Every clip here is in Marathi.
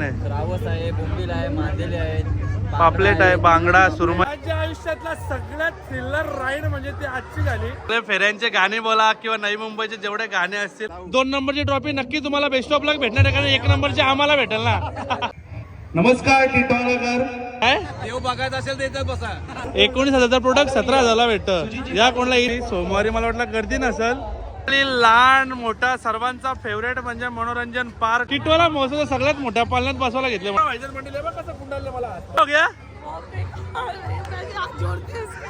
रावस आहे बोंबील आहे मांदेली आहेत पापलेट आहे बांगडा सुरमई. माझ्या आयुष्यातला सगळ्यात थ्रिलर राईड म्हणजे ती आजची झाली फेऱ्यांचे गाणे बोला किंवा नवी मुंबईचे जेवढे गाणे असतील. दोन नंबरची ट्रॉफी नक्की तुम्हाला बेस्ट ऑफ लक भेटणार आहे कारण एक नंबरची आम्हाला भेटेल ना. नमस्कार काय? देव बघायचं असेल तर इथं बसा. एकोणीस हजारचा प्रोडक्ट सतरा हजारला भेटतं. या कोणाला? सोमवारी मला वाटलं गर्दी नसल. लहान मोठा सर्वांचा फेवरेट म्हणजे मनोरंजन पार्क. टिटवाला महोत्सव सगळ्यात मोठ्या पालनात बसवायला घेतले. व्हायजर मंडळी बघ कसं कुंडाले मला हो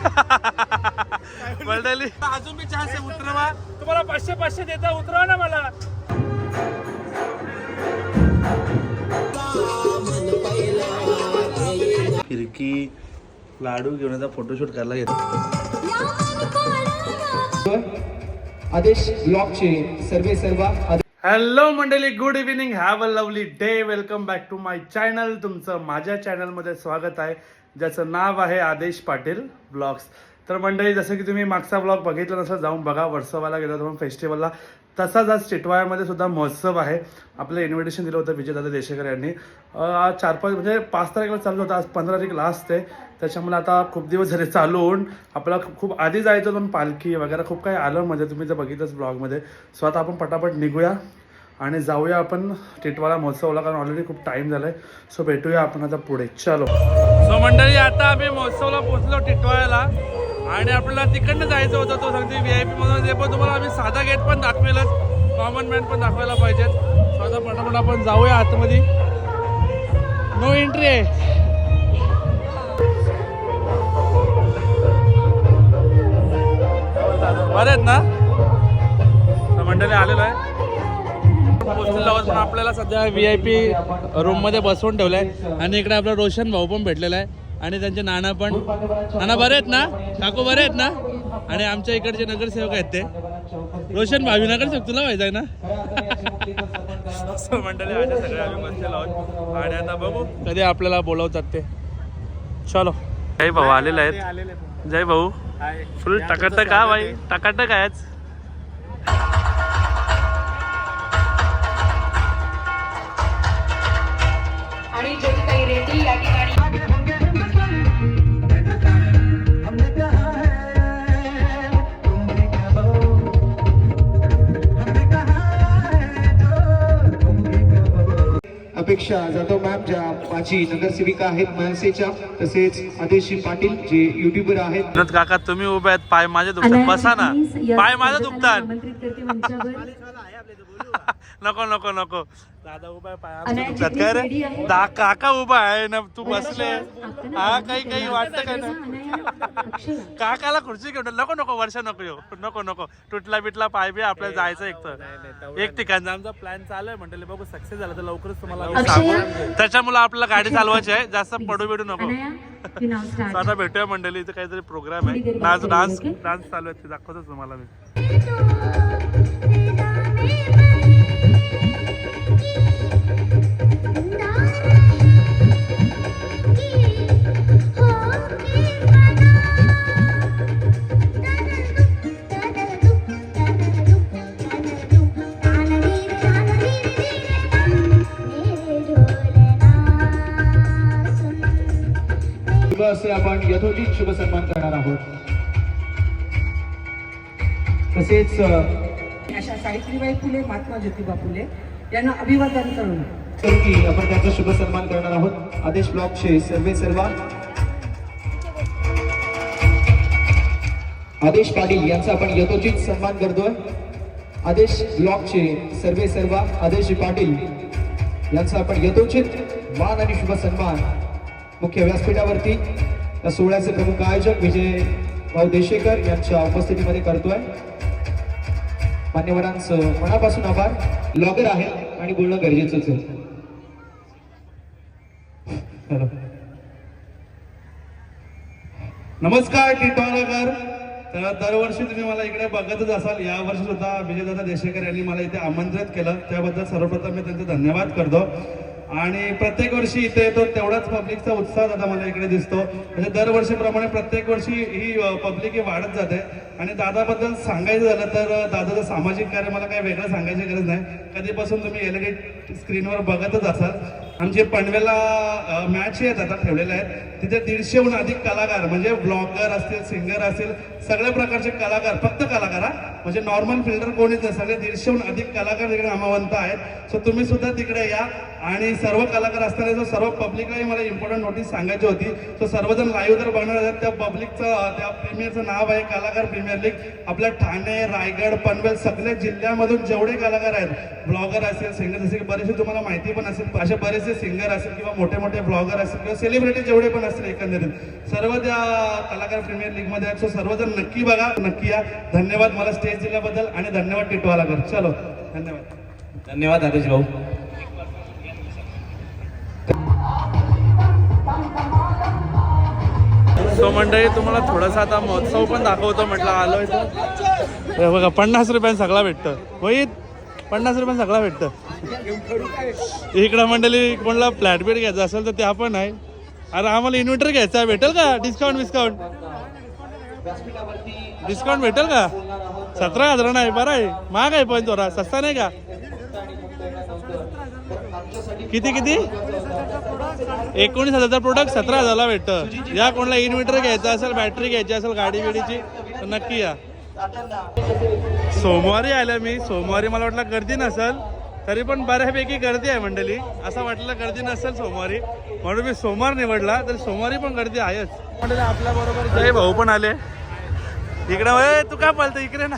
मंडळी अजून मी चान्स आहे उतरवा. तुम्हाला पाचशे पाचशे देता उतरवा ना मला. फिरकी लाडू घेऊन याचा फोटोशूट करायला घेतो आदेश ब्लॉकचे सर्वे सर्व हॅलो मंडळी good evening have a lovely day welcome back to my channel तुमचं माझ्या चॅनलमध्ये स्वागत आहे. ज्याचं नाव आहे आदेश पाटील ब्लॉग्स. तर मंडळी जसं की तुम्ही मागचा ब्लॉग बघितला तसं जाऊन बघा. वर्सोवाला गेला होतो फेस्टिवलला तसाच आज टिटवाळ्यामध्ये सुद्धा महोत्सव आहे. आपलं इन्व्हिटेशन दिलं होतं विजयदादा देशेकर यांनी. आज चार पाच म्हणजे पाच तारखेला चालू होतं. आज पंधरा तारीख लास्ट आहे. त्याच्यामुळे आता खूप दिवस झाले चालू होऊन आपल्याला खूप- आधी जायचं पण पालखी वगैरे खूप काही आलं म्हणजे तुम्ही जर बघितलंच ब्लॉगमध्ये सो आता आपण पटापट निघूया आणि जाऊया आपण टिटवाला महोत्सवला कारण ऑलरेडी खूप टाइम झालाय. सो भेटूया आपण आता पुढे. चलो. सो मंडळी आता आम्ही महोत्सवला पोहोचलो टिटवाळ्याला आणि आपल्याला तिकडनं जायचं होतं तो सांगते व्ही आय पी म्हणून ते पण तुम्हाला आम्ही साधा गेट पण दाखवेलच. कॉमन मॅन पण दाखवायला पाहिजेत. साधा पटापट आपण जाऊया आतमध्ये. नो एंट्री आहे. बरे आहेत ना? मंडळी आलेलो आहे. पण आपल्याला सध्या व्ही आय पी रूममध्ये बसवून ठेवलंय. आणि इकडे आपला रोशन भाऊ पण भेटलेला आहे. आणि त्यांचे नाना पण नाना बरे आहेत ना? काकू बरे आहेत ना? आणि आमच्या इकडचे नगरसेवक आहेत ते. रोशन भावी नगरसेवक तुला व्हायचं आहे ना? मंडळी आम्ही आहोत आणि आता बघू. कधी आपल्याला बोलवतात ते. चलो. जय भाऊ आलेले आहेत. जय भाऊ. फुल टकाटक का भाई. टकाटक आहेच अपेक्षा जाधव मॅम ज्या माझी नगरसेविका आहेत मनसेच्या तसेच आदेश पाटील जे युट्यूबर आहेत. काका तुम्ही उभे आहेत. पाय माझे दुखतात. बसा ना. पाय माझे दुखतात. आमंत्रित करते मंचावर. नको नको नको. दादा उभा काय रे? काका उभा आहे ना तू बसले. हा काही काही. वाटतं काय ना. काकाला खुर्ची घेऊन नको नको वर्ष नको येऊ. नको नको. तुटला बिटला पाय बी आपल्याला जायचं एक तर. एक ठिकाणचा आमचा प्लॅन चालू आहे. म्हणले बघू सक्सेस झाला तर लवकरच तुम्हाला त्याच्यामुळे आपल्याला गाडी चालवायची आहे. जास्त पडू बिडू नको. आता भेटूया मंडळी. इथे काहीतरी प्रोग्राम आहे. Dance okay? डान्स चालू आहे. ते दाखवतोच तुम्हाला मी. असे आपण यथोचित शुभ सन्मान करणार आहोत. तसेच अशा सावित्रीबाई फुले महात्मा ज्योतिबा फुले यांना अभिवादन करून. करू की आपण त्यांचा शुभ सन्मान करणार आहोत. आदेश ब्लॉकचे सर्वे सर्व. आदेश पाटील यांचा आपण यथोचित सन्मान करतोय. आदेश ब्लॉकचे सर्वे सर्व. आदेश पाटील यांचा आपण यथोचित मान आणि शुभ सन्मान मुख्य व्यासपीठावरती या सोहळ्याचे प्रमुख आयोजक विजय भाऊ देशेकर यांच्या उपस्थितीमध्ये करतोय. मान्यवरांचं मनापासून आभार. लॉगर आहे आणि बोलणं गरजेचंच आहे. नमस्कार टिटवाळकर तर दरवर्षी तुम्ही मला इकडे बघतच असाल. या वर्षी सुद्धा विजयदादा देशेकर यांनी मला इथे आमंत्रित केलं. त्याबद्दल सर्वप्रथम मी त्यांचे धन्यवाद करतो. आणि प्रत्येक वर्षी इथे येतो तेवढाच पब्लिकचा उत्साह दादा मला इकडे दिसतो. म्हणजे दरवर्षीप्रमाणे प्रत्येक वर्षी ही पब्लिक ही वाढत जाते. आणि दादाबद्दल सांगायचं झालं तर दादाचं सामाजिक कार्य मला काही वेगळं सांगायची गरज नाही. कधीपासून तुम्ही एल डी स्क्रीनवर बघतच असाल. आमचे पनवेला मॅच आहेत आता ठेवलेले आहेत. तिथे दीडशेहून अधिक कलाकार म्हणजे ब्लॉगर असतील सिंगर असतील सगळ्या प्रकारचे कलाकार फक्त कलाकार हा? म्हणजे नॉर्मल फिल्डर कोणीच नाही. सगळे दीडशेहून अधिक कलाकार तिकडे नामवंत आहेत. सो तुम्ही सुद्धा तिकडे या. आणि सर्व कलाकार असताना जो सर्व पब्लिकलाही मला इम्पॉर्टंट नोटीस सांगायची होती तो सर्वजण लाईव्ह तर बघणार आहेत त्या पब्लिकचं त्या प्रीमियरचं नाव आहे कलाकार प्रीमियर लीग आपल्या ठाणे रायगड पनवेल सगळ्या जिल्ह्यामधून जेवढे कलाकार आहेत ब्लॉगर असेल सिंगर असेल बरेचसे तुम्हाला माहिती पण असेल असे बरेचसे सिंगर असेल किंवा मोठे मोठे ब्लॉगर असेल किंवा सेलिब्रिटी जेवढे पण असतील एकंदरीत. सर्व त्या कलाकार प्रीमियर लीगमध्ये आहेत सो सर्वजण नक्की बघा नक्की या. धन्यवाद मला स्टेज दिल्याबद्दल आणि धन्यवाद टिटवाला कर चलो धन्यवाद. धन्यवाद आदेश भाऊ. सो मंडळी तुम्हाला थोडासा आता महोत्सव पण दाखवतो म्हटलं आलोय तर हे बघा पन्नास रुपयात सगळा भेटतं. होईत पन्नास रुपयात सगळा भेटतं. इकडं मंडळी कोणाला फ्लॅट बेट घ्यायचा असेल तर त्या पण आहे. अरे आम्हाला इन्व्हर्टर घ्यायचा आहे भेटेल का? डिस्काउंट बिस्काउंट डिस्काउंट भेटेल का? सतरा हजार नाही बरं आहे. महाग आहे पण थोडा सस्ता नाही का? किती किती? एकोणीस हजारचा प्रोडक्ट सतरा हजारला भेटतं. या कोणाला इन्व्हर्टर घ्यायचा असेल बॅटरी घ्यायची असेल गाडी बिडीची तर नक्की या. सोमवारी आल्या मी. सोमवारी मला वाटलं गर्दी नसेल तरी पण बऱ्यापैकी गर्दी आहे मंडळी. असं वाटलं गर्दी नसेल सोमवारी. म्हणून मी सोमवार निवडला तर सोमवारी पण गर्दी आहेच. मंडळी आपल्या बरोबर जय भाऊ पण आले. इकडे तू काय पालतं इकडे ना.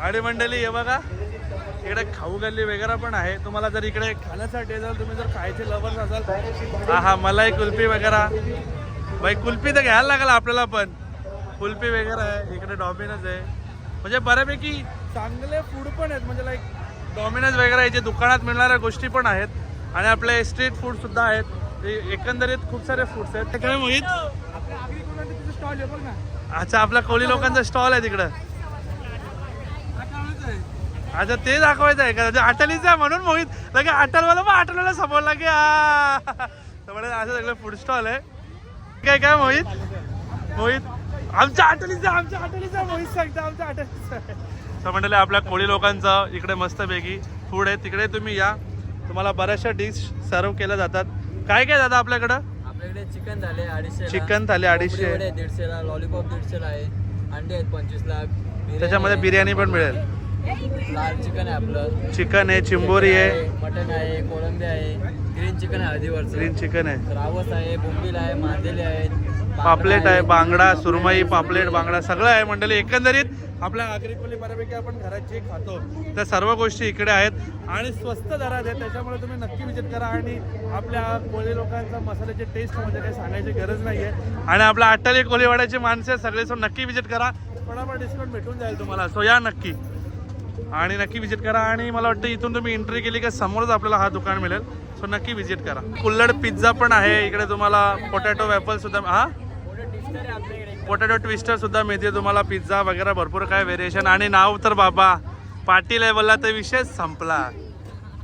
आणि मंडळी हे बघा. इकडे खाऊ गल्ली वगैरे पण आहे. तुम्हाला जर इकडे खाण्यासाठी जर तुम्ही जर खायचे लवर्स असाल हा हा मलाई कुल्फी वगैरे. बाई कुल्फी तर घ्यायला लागेल आपल्याला पण. कुल्फी वगैरे आहे इकडे डॉमिनोज आहे. म्हणजे बऱ्यापैकी चांगले फूड पण आहेत. म्हणजे लाईक डॉमिनोज वगैरे याचे दुकानात मिळणाऱ्या गोष्टी पण आहेत. आणि आपले स्ट्रीट फूड सुद्धा आहेत. एकंदरीत खूप सारे फूड्स आहेत. काय मोहित? अच्छा आपल्या कोळी लोकांचा स्टॉल आहे तिकडं. अच्छा ते दाखवायचं आहे का? म्हणजे अटलीचं आहे म्हणून मोहित. लगे अटलवाला मग अटलवाला समोरला की आ. त्यामुळे असं सगळं फूड स्टॉल आहे. काय काय मोहित? मोहित? आमच्या अटलीचं आमच्या अटलीचं मोहित सांगता आमच्या अटलीचं तर म्हटलं आपल्या कोळी लोकांचं इकडे मस्तपैकी फूड आहे. तिकडे तुम्ही या. तुम्हाला बऱ्याचशा डिश सर्व केल्या जातात. काय काय जातं आपल्याकडं? आपल्याकडे चिकन झाले अडीचशे चिकन थाली अडीचशे. दीडशेला लॉलीपॉप दीडशेला आहे. अंडे आहेत पंचवीसला त्याच्यामध्ये बिर्याणी पण मिळेल. लाल चिकन आहे आपलं. चिकन आहे चिंबोरी आहे. मटन आहे कोळंबी आहे. ग्रीन चिकन आहे हळदीवरचं ग्रीन चिकन आहे. रावस आहे बोंबील आहे मांदेली आहेत. बांगडा पापलेट आहे बांगडा सुरमई पापलेट बांगडा सगळं आहे मंडळी. एकंदरीत आपल्या आगरीकोली बऱ्यापैकी आपण घरात जे खातो. त्या सर्व गोष्टी इकडे आहेत आणि स्वस्त दरात आहेत त्याच्यामुळे तुम्ही नक्की विजिट करा आणि आपल्या कोळी लोकांचा मसाल्याची टेस्ट म्हणजे काही सांगायची गरज नाही आहे आणि आपल्या अट्टाली कोळीवाड्याची माणसे सगळे सो नक्की विजिट करा. थोडाफार डिस्काउंट भेटून जाईल तुम्हाला. सो या नक्की. आणि नक्की विजिट करा. आणि मला वाटतं इथून तुम्ही एंट्री केली का समोरच आपल्याला हा दुकान मिळेल. सो नक्की विजिट करा. कुल्लड पिझ्झा पण आहे. इकडे तुम्हाला पोटॅटो वॅपल सुद्धा हा? पोटॅटो ट्विस्टर सुद्धा मिळते. तुम्हाला पिझ्झा वगैरे भरपूर काय व्हेरिएशन आणि नाव तर बाबा पाटी लेवलला तर विषय संपला.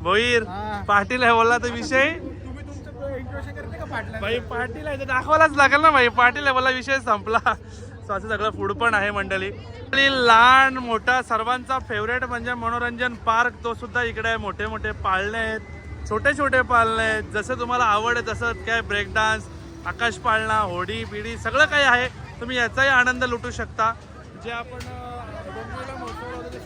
भोईर पाटी लेवलला तर विषय भाई पाटील आहे दाखवायलाच लागेल ना भाई पाटील लेवलला विषय संपला. सो असं सगळं फूड पण आहे मंडळी. आणि लहान मोठा सर्वांचा फेवरेट म्हणजे मनोरंजन पार्क तो सुद्धा इकडे आहे. मोठे मोठे पाळणे आहेत. छोटे छोटे पाळणे आहेत. जसं तुम्हाला आवड आहे तसं काय ब्रेक डान्स आकाश पाळणा होडी बिडी सगळं काही आहे. तुम्ही याचाही आनंद लुटू शकता. जे आपण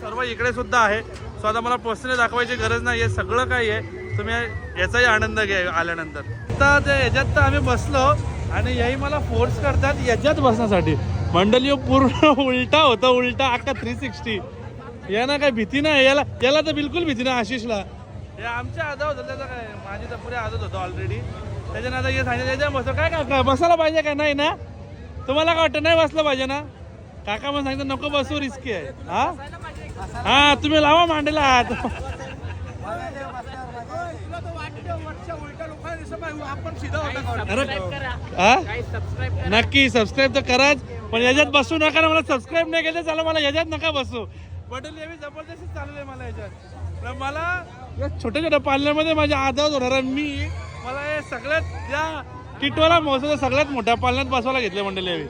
सर्व इकडे सुद्धा आहे. सो आता मला पोस्टने दाखवायची गरज नाही. आहे सगळं काही आहे. तुम्ही याचाही आनंद घ्या आल्यानंतर. आता ते याच्यात तर आम्ही बसलो आणि याही मला फोर्स करतात याच्यात बसण्यासाठी. मंडळी पूर्ण उलटा होता उलटा. अख्खा थ्री सिक्स्टी याना काय भीती नाही. याला याला तर बिलकुल भीती नाही आशिषला. हे आमच्या आदत होतं त्याचं काय? माझी तर पुढे आदत होतं ऑलरेडी त्याच्यानं आता हे सांगितलं त्याच्या बसतो काय काका? बसायला पाहिजे का? नाही ना? तुम्हाला काय वाटतं? नाही बसलं पाहिजे ना? काका मग सांगतो नको बसू रिस्की आहे. हा? हा तुम्ही लावा मांडीला हात. अरे हा? नक्की सबस्क्राईब तर कराच. पण याच्यात बसू नका ना मला सबस्क्राईब नाही केलं चला मला याच्यात नका बसू. बटन यावी जबरदस्ती चालू आहे मला याच्यात. तर मला या छोट्या छोट्या पालण्यामध्ये माझ्या आदत होणार आणि मी मला हे सगळ्यात या टिटवाला महोत्सव सगळ्यात मोठ्या पालनात बसवायला घेतले मंडळी आम्ही.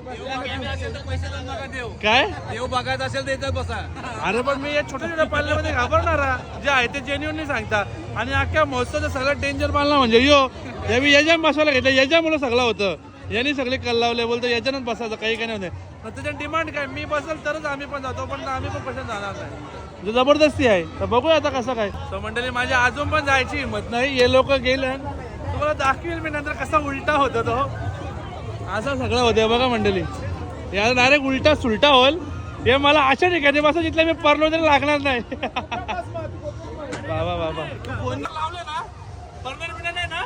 काय? देव बघायचं असेल तर इथं बसा. अरे पण मी या छोट्या छोट्या पालण्यामध्ये घाबरणारा जे आहे ते जेन्युअनली सांगता. आणि अख्ख्या महोत्सवाचं सगळ्यात डेंजर पालना म्हणजे यो यावी यजम बसवायला घेतलं याच्यामुळे सगळं होतं. यांनी सगळे कल्लावले बोलतो याच्यानंच बसायचं काही काही नाही होते. पण त्याच्या डिमांड काय? मी बसल तरच आम्ही पण जातो पण आम्ही पण पैसे जाणार नाही. म्हणजे जबरदस्ती आहे. तर बघूया आता कसं काय. तर मंडळी माझ्या अजून पण जायची हिंमत नाही. हे लोक गेले. तुम्हाला दाखवेल मी नंतर कसा उलटा होतो तो. असं सगळं होतं बघा मंडळी. याला डायरेक्ट उलटा सुलटा होल हे मला अशा ठिकाणी बसा जिथल्या मी परलो तरी लागणार नाही. बाबा बाबा फोन लावले ना परमेन बिना नाही ना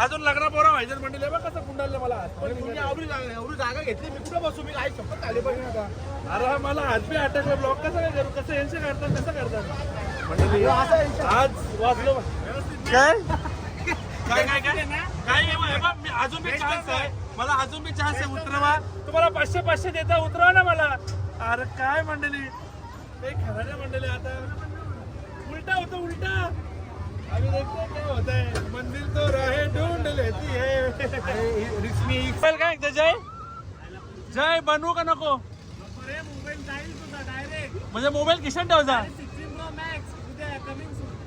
अजून लग्न पोरं व्हायचं मंडळी बघ कसं कुंडाले मला. एवढी जागा एवढी जागा घेतली. मी कुठं बसू? मी काय शपथ आली पाहिजे आता. अरे हा मला हातबी अटकलं ब्लॉक कसं काय करू? कसं यांचे करतात कसं करतात? मंडळी आज वाचलो काय? काय काय काय? काय हे हे मी अजून बी चान्स आहे. मला अजून बी चान्स आहे उतरवा. तुम्हाला पाचशे पाचशे देता उतरवा ना मला. अरे काय मंडळी? काही खरं नाही मंडळी आता. उलटा होतो उलटा. अभी देखते हैं क्या होता है मंदिर तो राहे ढूंढ लेती है. मोबाईल काय एकदा जय? जय बनवू का नको? म्हणजे मोबाईल किशन ठेवायचा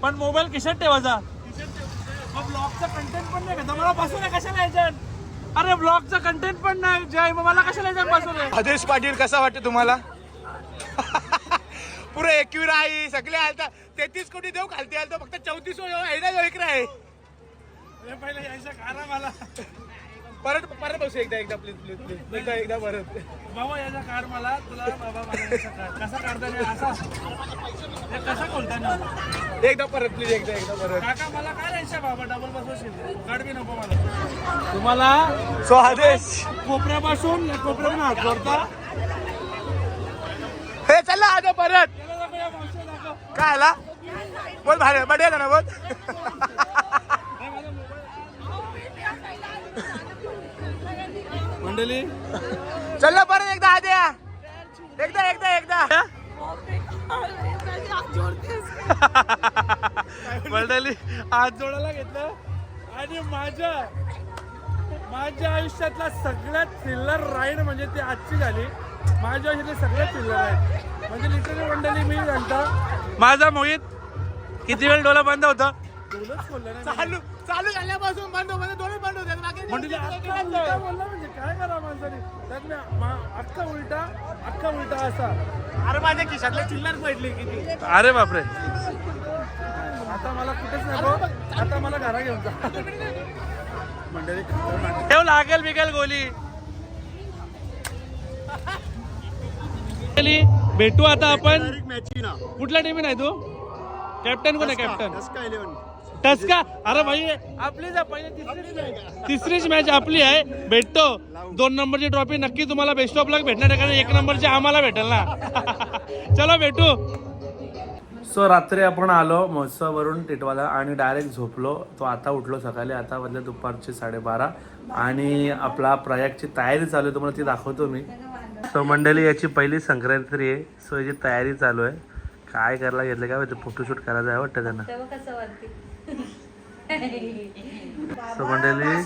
पण मोबाईल किशन ठेवायचा मग ब्लॉगचा कंटेंट पण नाही घेता मला बसू नये कशाला यायच्यात अरे ब्लॉगचा कंटेंट पण नाही. जय मग मला कशाला यायच्यात बसू नये आदेश पाटील कसा वाटतं तुम्हाला? पुरं एकवीर आहे सगळे आलता. तेहतीस कोटी देऊ खालते आलतो फक्त चौतीस इकडे आहे हे पहिलं यायचं कारण मला. परत परत बसू एकदा एकदा प्लीज प्लीज प्लीज एकदा एकदा परत. बाबा याचा कार मला तुला बाबा मला याचा कार कसा काढता नाही असा हे कसा खोलता नाही एकदा परत प्लीज एकदा एकदा परत. काका मला काय यायचं बाबा? डबल बसवशील गाडवी नको मला. तुम्हाला सो आदेश कोपऱ्यापासून या कोपऱ्यातून हात जोडता? हे चला आता परत. काय आला? बोल भारी बढिया ना बोल. मंडळी. चल परत एकदा आद्या. एकदा एकदा एकदा. मंडळी हात जोडायला घेतलं. आणि माझ्या माझ्या आयुष्यातला सगळ्यात थ्रिल्लर राईड म्हणजे ती आजची झाली. माझ्या आयुष्यातली सगळ्यात थ्रिल्लर राईड म्हणजे लिटरली मंडळी मी म्हणता माझा मोहित किती वेळ डोला बंद होता? डोलंच खोललं नाही. चालू चालू झाल्यापासून बंद दोन्ही बंद होते. बाकी म्हणजे अख्खा उलटा बोलला म्हणजे काय करा माणसाने? त्यात मी मा- अख्खा उलटा अख्खा उलटा असा. अरे माझ्या खिशातले चिल्लर पडली किती. अरे बापरे. आता मला कुठेच नको. आता मला घरा घेऊन जा. मंडळी. ठेव लागेल बिगेल गोली गेली. भेटू आता आपण. कुठल्या टीम नाही तू? कॅप्टन कोण आहे कॅप्टन टसका अरे भाई आपली जा पहिले. तिसरीच मॅच आपली आहे. भेटतो. दोन नंबरची ट्रॉफी नक्की तुम्हाला बेस्ट ऑफ लक भेटणार आहे कारण एक नंबरची आम्हाला भेटेल ना. चलो भेटू. सो रात्री आपण आलो महोत्सवावरून टिटवाला आणि डायरेक्ट झोपलो. तो आता उठलो सकाळी आता वाजले दुपारचे साडेबारा. आणि आपला प्रयागची तयारी चालू आहे तुम्हाला ती दाखवतो मी. सो मंडळी याची पहिली संक्रांती आहे. सो याची तयारी चालू आहे. काय करायला घेतलं काय माहिती फोटोशूट करायचं आहे वाटतं त्यांना. सो मंडळी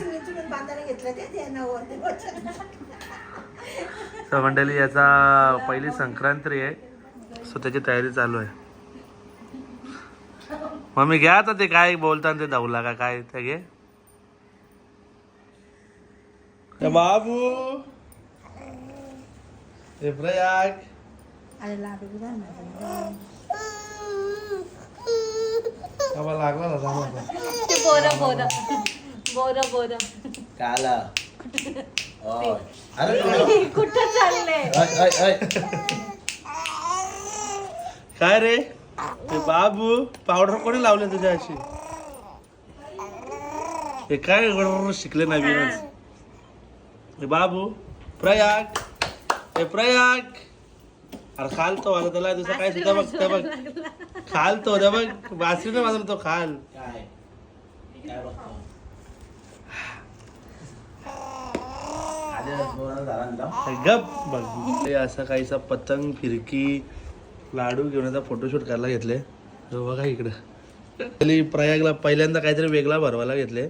सो मंडळी याचा पहिली संक्रांती आहे. सो त्याची तयारी चालू आहे. मम्मी घ्या आता ते काय बोलतात ते धावला का काय ते घे. बाबू! ए प्रयाग बाबा लागला ना सांगा बोरं बोरं बोरं बोरं कुठं चाललंय काय रे ते बाबू पावडर कोणी लावले तुझ्या अशी हे काय गडबड शिकले नवीनच हे बाबू प्रयाग हे प्रयाग! अरे खालतो आता त्याला दुसरं काय सुद्धा बघ ते बघ. खालतो ते बघ. बासरीने माझा तो खाल. गप बघ. असं काहीसा पतंग फिरकी लाडू घेऊन आता फोटोशूट करायला घेतले. तो बघा इकडं. प्रयागला पहिल्यांदा काहीतरी वेगळा भरवायला घेतले.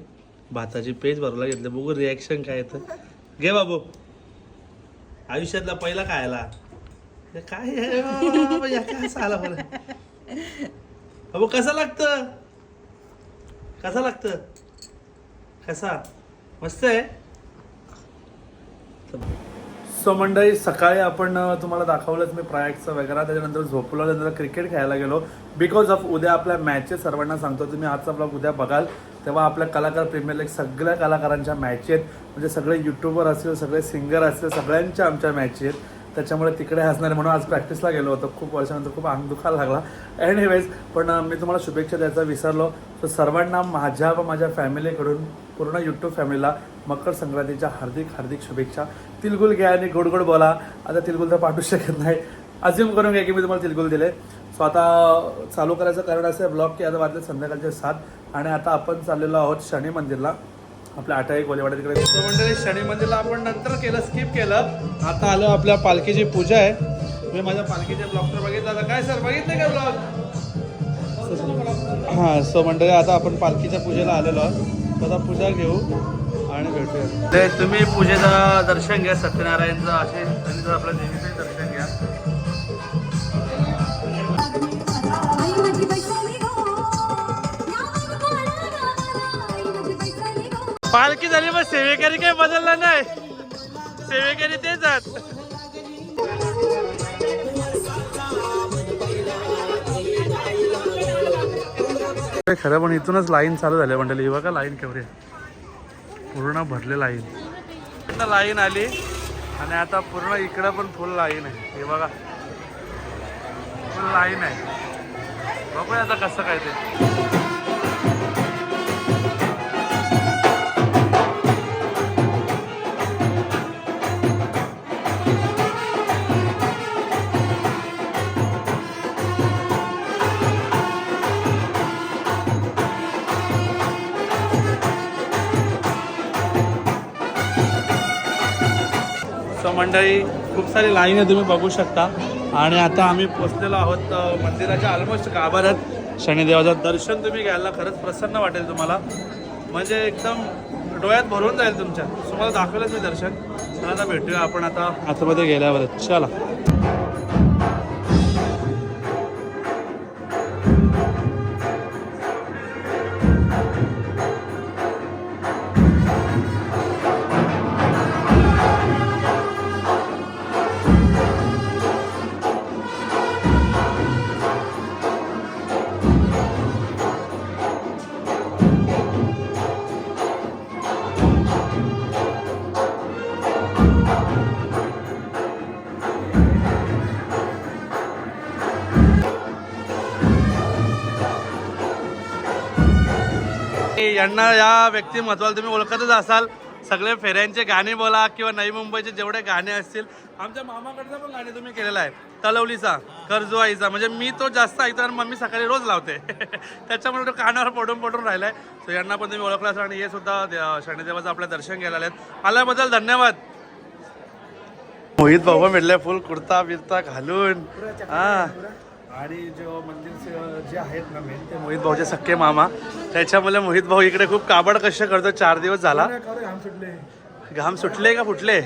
भाताची पेज भरवला घेतलं. बघू रिॲक्शन काय येतं. घे बाबू. आयुष्यातला पहिला काय आला काय आला बरं बाबू कसं लागतं? कसं लागतं? कसा? मस्त आहे. सो मंडळी सकाळी आपण तुम्हाला दाखवलंच मी प्रयागचं वगैरे. त्याच्यानंतर झोपलो त्यानंतर क्रिकेट खेळायला गेलो. बिकॉज ऑफ उद्या आपल्या मॅचेस सर्वांना सांगतो. तुम्ही आजचा ब्लॉग उद्या बघाल. तेव्हा आपल्या कलाकार प्रीमियर लीग सगळ्या कलाकारांच्या मॅच आहेत. म्हणजे सगळे युट्यूबर असतील सगळे सिंगर असतील सगळ्यांच्या आमच्या मॅच आहेत. त्याच्यामुळे तिकडे असणार म्हणून आज प्रॅक्टिसला गेलो होतो. खूप वर्षानंतर खूप अंग दुखायला लागला. एनिवेज पण मी तुम्हाला शुभेच्छा द्यायचा विसरलो. तर सर्वांना माझ्या व माझ्या फॅमिलीकडून पूर्ण यूट्यूब फॅमिलीला मकर संक्रांतीच्या हार्दिक हार्दिक शुभेच्छा. तिलगुल घ्या आणि गोडगोड बोला. आता तिलगुल तर पाठवू शकत नाही. अज्युम करून घ्या की मी तुम्हाला तिलगुल दिले. सो आता चालू करायचं कारण असं आहे ब्लॉग की आता वाजले संध्याकाळचे सात. आणि आता आपण चाललेलो आहोत शनी मंदिरला. आपल्या आटा एक वलेवाडा तिकडे मंडळी शनी मंदिरला आपण नंतर केलं स्किप केलं. आता आलो आपल्या पालखीची पूजा आहे. तुम्ही माझ्या पालखीच्या ब्लॉग तर बघितला. आता काय सर बघितले का ब्लॉग हां सो मंडळी आता आपण पालखीच्या पूजेला आलेलो आहोत. आता पूजा घेऊ आणि भेटूया. ते तुम्ही पूजेचं दर्शन घ्या सत्यनारायणचं असे आणि जर आपल्या देवीचं पालखी झाली मग सेवेकरी काही बदलला नाही. सेवेकरी तेच आहेत. खरं पण इथूनच लाईन चालू झाली मंडळी. ही बघा लाईन केवढी आहे. पूर्ण भरले लाईन. लाईन आली आणि आता पूर्ण इकडं पण फुल लाईन आहे. हे बघा. फुल लाईन आहे. बघूया आता कसं काय ते. मंडळी खूप सारी लाईन आहे तुम्ही बघू शकता. आणि आता आम्ही पोचलेलो आहोत मंदिराच्या ऑलमोस्ट गाभाऱ्यात शनिदेवाचं दर्शन तुम्ही घ्यायला खरंच प्रसन्न वाटेल तुम्हाला. म्हणजे एकदम डोळ्यात भरून जाईल तुमच्या. तुम्हाला दाखवलंच मी दर्शन. आता भेटूया आपण आता. आतमध्ये गेल्यावर चला. त्यांना या व्यक्तिमत्वाला तुम्ही ओळखतच असाल. सगळे फेऱ्यांचे गाणे बोला किंवा नवी मुंबईचे जेवढे गाणे असतील आमच्या मामाकडचं पण गाणे तुम्ही केलेलं आहे. तलवलीचा कर्जवाईचा म्हणजे मी तो जास्त ऐकतो आणि मम्मी सकाळी रोज लावते. त्याच्यामुळे तो कानावर पडून पडून राहिलाय. सो यांना पण तुम्ही ओळखला असाल आणि हे सुद्धा शनिदेवाचं आपलं दर्शन घ्यायला आहेत आल्याबद्दल धन्यवाद. मोहित बाबा भेटले फुल कुर्ता बिर्ता घालून. हा. आणि जो मंदिर जे आहेत ना मेन ते मोहित भाऊचे सख्खे मामा त्याच्यामुळे मोहित भाऊ इकडे खूप काबड कष्ट करतो. चार दिवस झाला. घाम सुटले. का फुटले?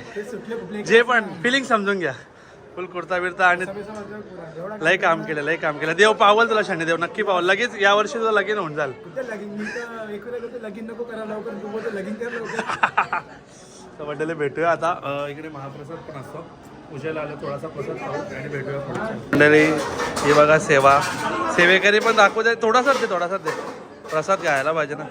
जे पण फिलिंग समजून घ्या. फुल कुर्ता बिर्ता आणि लय काम केलं लय काम केलं. देव पावल तुला शनी देव नक्की पावल. लगेच या वर्षी तुला लगीन होऊन जाल. तर मंडळी भेटूया आता. इकडे महाप्रसाद पण असतो. पूजेला आलं थोडासा प्रसाद खाऊ आणि भेटूया पुढच्या. मंडळी ही बघा सेवा. सेवेकरी पण दाखवू दे थोडासा दे थोडासा दे. प्रसाद घ्यायला पाहिजे ना.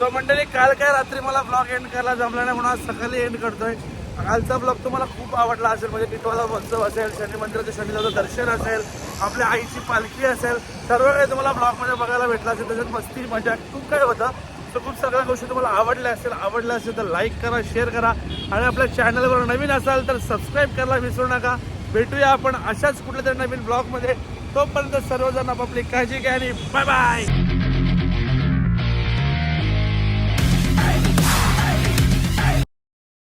तो मंडळी काल काय रात्री मला ब्लॉग एंड करायला जमला नाही म्हणून आज सकाळी एंड करतोय. कालचा ब्लॉग तुम्हाला खूप आवडला असेल म्हणजे टिटवाला महोत्सव असेल शनी मंदिराचं शनिदेवाचं दर्शन असेल आपल्या आईची पालखी असेल सर्व काही तुम्हाला ब्लॉगमध्ये बघायला भेटलं असेल. त्याच्यात मस्ती मजा खूप काही होतं. तर खूप सगळ्या गोष्टी तुम्हाला आवडल्या असेल आवडल्या असेल तर लाईक करा शेअर करा. आणि आपल्या चॅनलवर नवीन असाल तर सबस्क्राईब करायला विसरू नका. भेटूया आपण अशाच कुठल्या तरी नवीन ब्लॉगमध्ये तोपर्यंत सर्वजण आपापली काळजी घ्या आणि बाय बाय